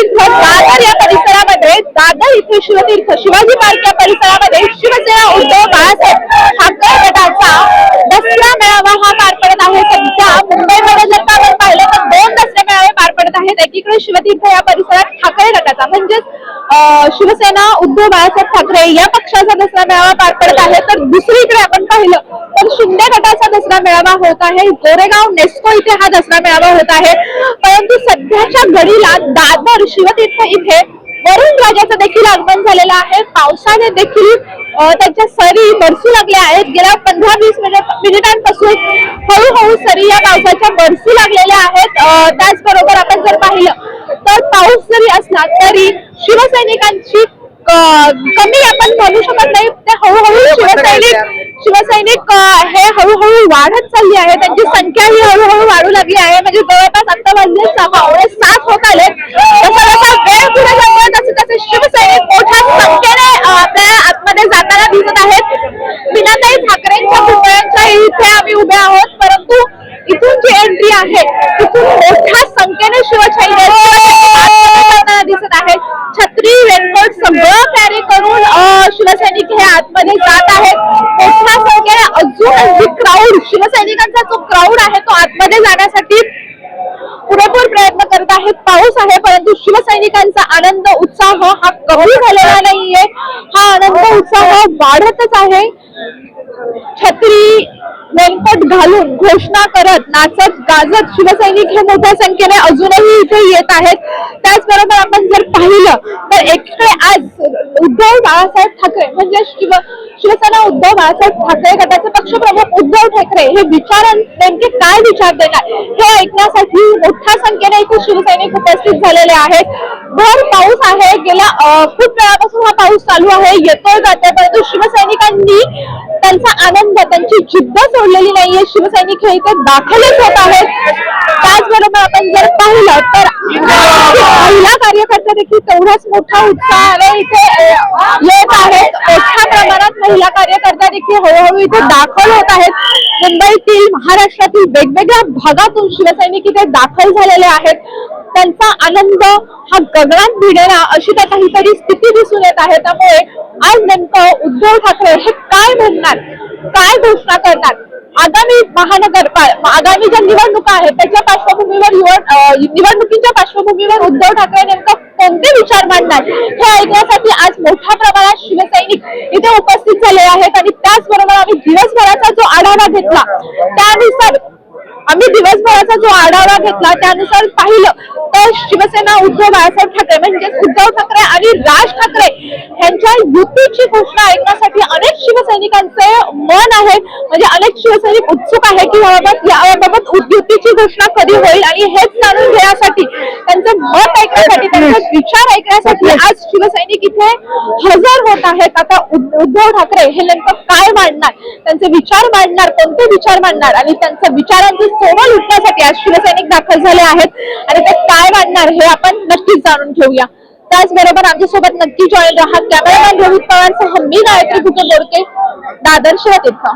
इथं दादर या परिसरामध्ये दादर इथे शिवतीर्थ शिवाजी पार्क या परिसरामध्ये शिवसेना उद्धव बाळासाहेब ठाकरे गटाचा दसरा मेळावा हा पार पडत आहे. सध्या मुंबईमध्ये जर का आपण पाहिलं तर दोन दसरे मेळावे पार पडत आहेत. एकीकडे शिवतीर्थ या परिसरात ठाकरे गटाचा म्हणजेच शिवसेना उद्धव बाळासाहेब ठाकरे या पक्षाचा दसरा मेळावा पार पडत आहे. तर दुसरीकडे आपण पाहिलं तर शिंदे गटाचा दसरा मेळावा होत आहे. गोरेगाव नेस्को इथे हा दसरा मेळावा होत आहे. परंतु सध्याच्या घडीला दादर शिवतीर्थ इथे वरुण राजाचं देखील आगमन झालेलं आहे. पावसाने देखील त्यांच्या त्याच्या सरी बरसू लागल्या आहेत. गेल्या पंधरा वीस मिनिटांपासून हळूहळू सरी या पावसाच्या बरसू लागलेल्या आहेत. त्याचबरोबर आपण जर पाहिलं तर पाऊस जरी असला तरी शिवसैनिकांची कमी आपण म्हणू शकत नाही. ते हळूहळू शिवसैनिक शिवसैनिक हे हळूहळू वाढत चालली आहे. त्यांची संख्या ही हळूहळू वाढू लागली आहे. म्हणजे जवळपास आता वाजले सहा पावणे सात होत आले जसा जसा वेळ पुढे जातोय तसे तसे शिवसैनिक मोठ्या संख्येने आपल्या आतमध्ये जाताना दिसत आहेत. मीनाताई ठाकरेंच्या पुतळ्यांच्या इथे आम्ही उभे आहोत. परंतु इथून जी एंट्री आहे तिथून मोठ्या संख्येने शिवसैनिक दिसत आहेत छत्री रेनकोट सगळं कॅरी करून अं, शिवसैनिक हे आतमध्ये जात आहेत. मोठ्या संख्येने अजून क्राऊड शिवसैनिकांचा जो क्राऊड आहे तो आतमध्ये जाण्यासाठी पुरेपूर प्रयत्न करत आहेत. पाऊस आहे परंतु शिवसैनिकांचा आनंद उत्साह हा कमी झालेला नाहीये. हा आनंद उत्साह वाढतच आहे. छत्री रेनकोट घालून घोषणा करत नाचत गाजत शिवसैनिक हे मोठ्या संख्येने अजूनही इथे येत आहेत. त्याचबरोबर आपण जर पाहिलं तर एकीकडे बाळासाहेब ठाकरे म्हणजे शिव शिवसेना उद्धव बाळासाहेब ठाकरे गटाचे पक्षप्रमुख उद्धव ठाकरे हे विचार नेमके काय विचार देणार? हे ऐकण्यासाठी मोठ्या संख्येने इथे शिवसैनिक उपस्थित झालेले आहेत. भर पाऊस आहे. गेल्या खूप वेळापासून हा पाऊस चालू आहे. येतोय जाते परंतु शिवसैनिकांनी त्यांचा आनंद त्यांची जिद्द सोडलेली नाहीये. शिवसैनिक हे इथे दाखलच होत आहेत. त्याचबरोबर आपण जर पाहिलं तर कार्यकर्ते देखील तेवढाच मोठा उत्साहाने इथे येत आहेत. मोठ्या प्रमाणात महिला कार्यकर्ता देखील हळूहळू इथे दाखल होत आहेत. मुंबईतील महाराष्ट्रातील वेगवेगळ्या भागातून शिवसैनिक इथे दाखल झालेले आहेत. त्यांचा आनंद हा गगनात भिडेना अशी त्या काहीतरी स्थिती दिसून येत आहे. त्यामुळे आज नेमकं उद्धव ठाकरे हे काय म्हणणार? काय घोषणा करणार? आगामी महानगर आगामी ज्या निवडणुका आहेत त्याच्या पार्श्वभूमीवर निवडणुकीच्या पार्श्वभूमीवर उद्धव ठाकरे नेमकं कोणते विचार मांडणार? हे ऐकण्यासाठी आज मोठ्या प्रमाणात शिवसैनिक इथे उपस्थित झाले आहेत आणि त्याचबरोबर आम्ही दिवसभराचा जो आढावा घेतला त्यानुसार आम्ही दिवसभराचा जो आढावा घेतला त्यानुसार पाहिलं तर शिवसेना उद्धव बाळासाहेब ठाकरे म्हणजेच उद्धव ठाकरे आणि राज ठाकरे यांच्या युतीची घोषणा ऐकण्यासाठी अनेक शिवसैनिकांचे मन आहे म्हणजे अनेक शिवसैनिक उत्सुक आहे की याबाबत याबाबत युतीची घोषणा कधी होईल आणि हेच जाणून घेण्यासाठी त्यांचं मत ऐकण्यासाठी त्यांचे विचार ऐकण्यासाठी आज शिवसैनिक इथे हजर होत आहेत. आता उद- उद्धव ठाकरे हे नेमकं काय मांडणार? त्यांचे विचार मांडणार कोणते विचार मांडणार? आणि त्यांच्या विचारांचे सोनं लुटण्यासाठी आज शिवसैनिक दाखल झाले आहेत. आणि ते काय मांडणार हे आपण नक्कीच जाणून घेऊया. त्याचबरोबर आमच्यासोबत नक्की जॉईन राहा कॅमेरामॅन रोहित पवार सह मी गायत्री भुके बोडके दादर शिवतीर्थ